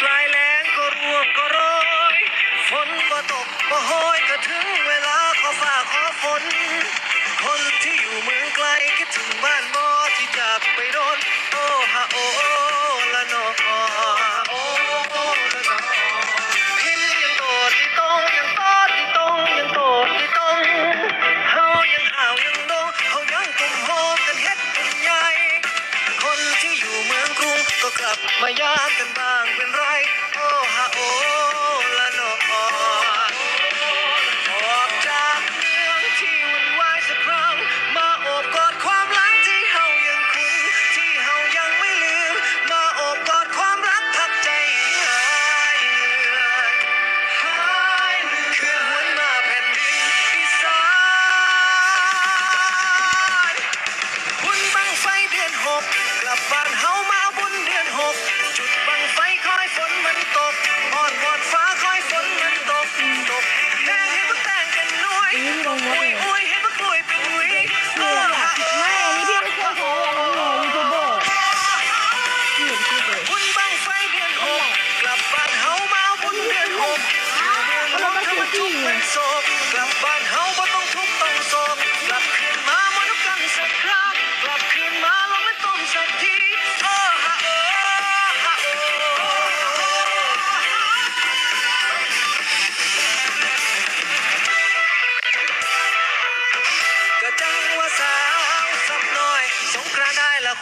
ปลายแรงก็ร่วงก็โรยฝนก็ตกก็โอยก็ถึงเวลาขอฝ่าขอฝน คนที่อยู่เมืองไกลคิดถึงบ้านบ่ที่จากไปโดน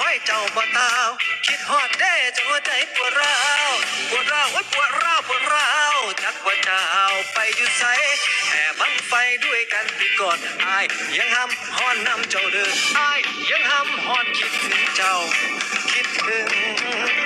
ห้อยเจ้าบ่ตาวคิดฮอดเด้จังหัวใจปวดร้าวปวดร้าวไอ้ปวดร้าวปวดร้าวจักว่าเจ้าไปอยู่ไสแห่บังไฟด้วยกันพี่กอดอายยังห้ำหอนนำเจ้าเดินอายยังห้ำหอนคิดถึงเจ้า คิดถึง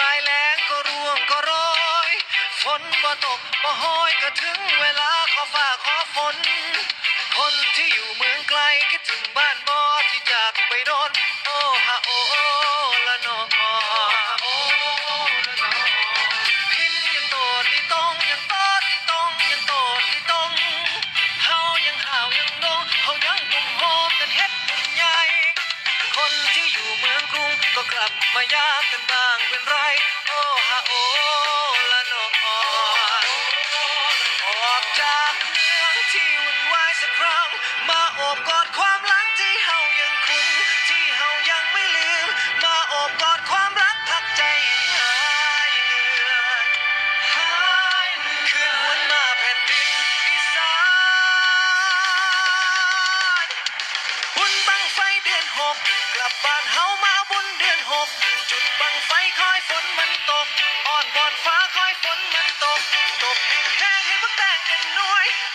ลายแรงก็ร่วงก็ร้อยฝนบ่ตกบ่ห้อยก็ถึงเวลาขอฝ่าขอฝน คนที่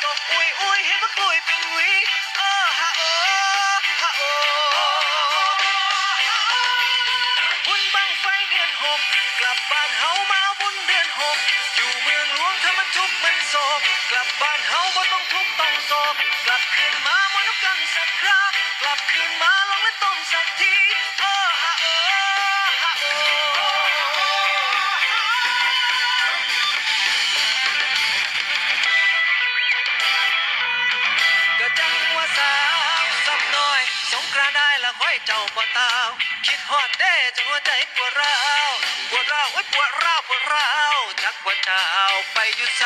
Doch, ui, ui. ห้อยเจ้าบ่ตาวคิดฮอดเด้จังหัวใจปวดร้าวปวดร้าวไว้ปวดร้าวปวดร้าวจักว่าเจ้าไปอยู่ใส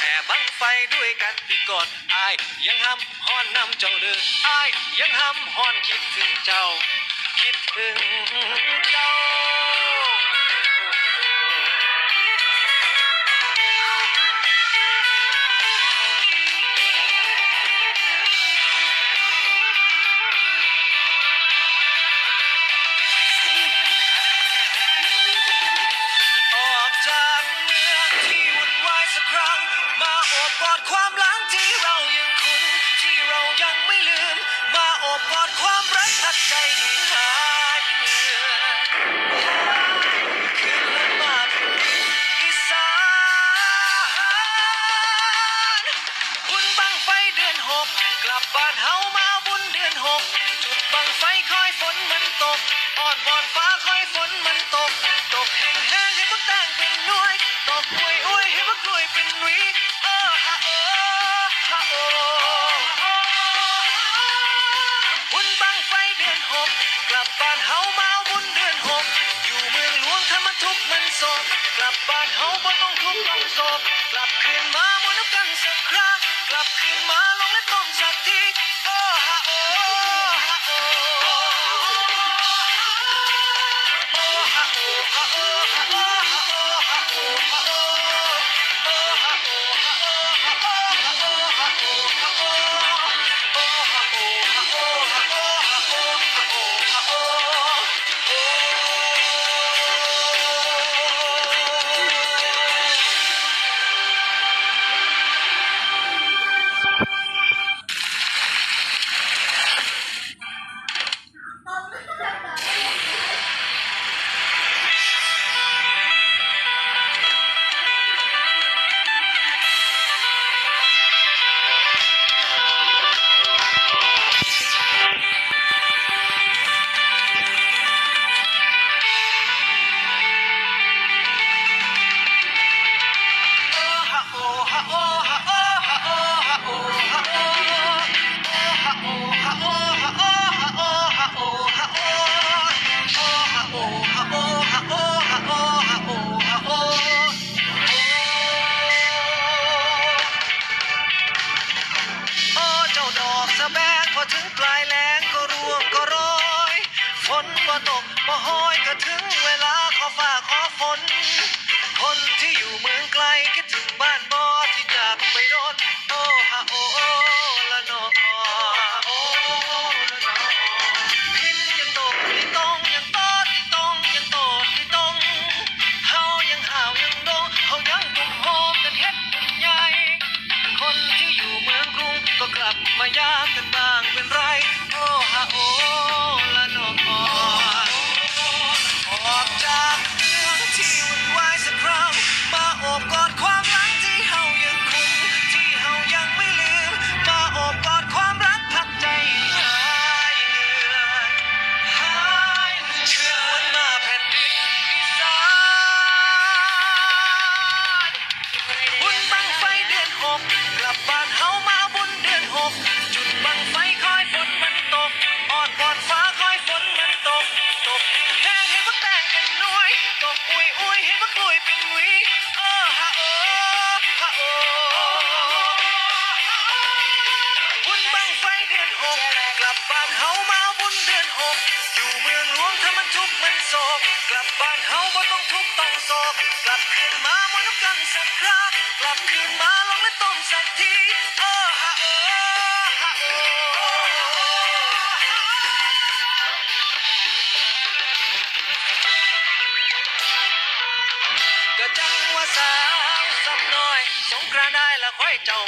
แอบบังไฟด้วยกันพี่ก่อนอายยังห้ำห้อนนำเจ้าเด้ออายยังห้ำห้อนคิดถึงเจ้า คิดถึงเจ้า กลับบ้านเฮามาบุญเดือนหกจุดบังไฟคอยฝนมันตก อ่อนบอนฟ้า กลับคืนมาลงและต้องจากที่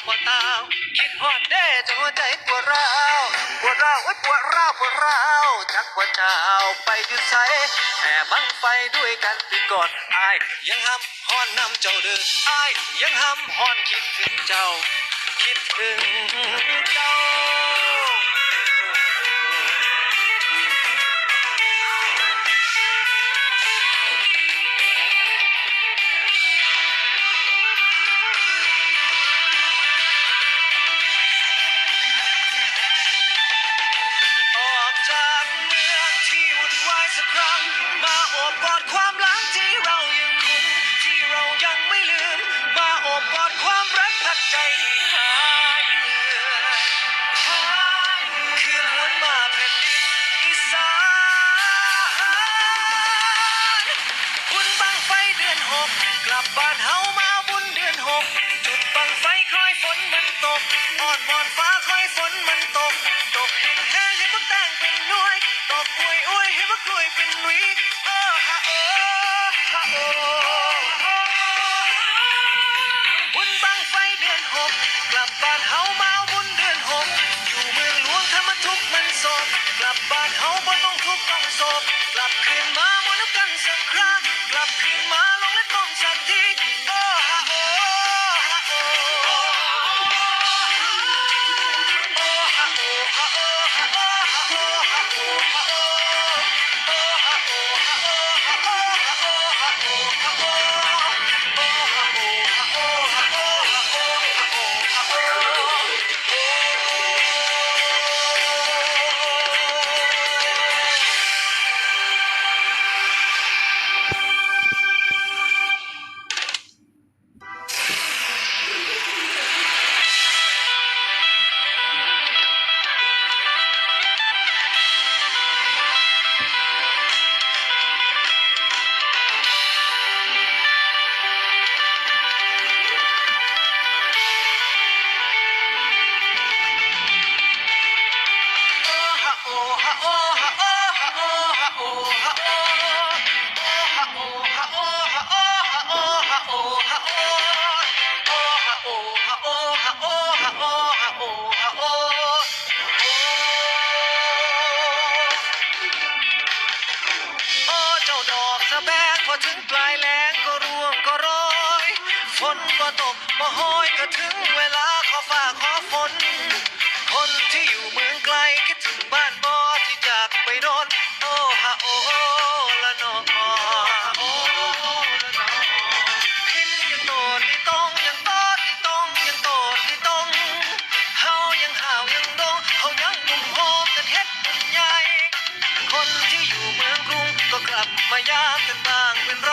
ปวดตาวคิดฮอดเด้จนหัวใจปวดร้าวปวดร้าวไอ้ปวดร้าวปวดร้าวจักว่าเจ้าไปอยู่ใสแอบบังไปด้วยกันปีก่อนอายยังห้ำฮอนนำเจ้าเด้ออายยังห้ำฮอนคิดถึงเจ้า คิดถึงเจ้า อดฟ้าคอยฝนมันตก มายากกันบ้างเป็นไร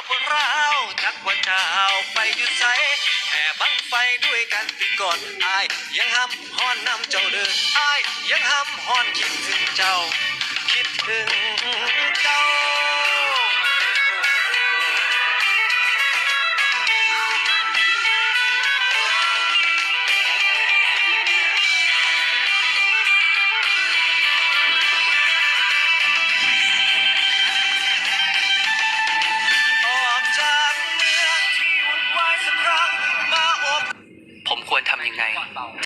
ก่อนอายยังห้ำห้อนนำเจ้าเดิออายยังห้ำห้อนคิดถึงเจ้า คิดถึงเจ้า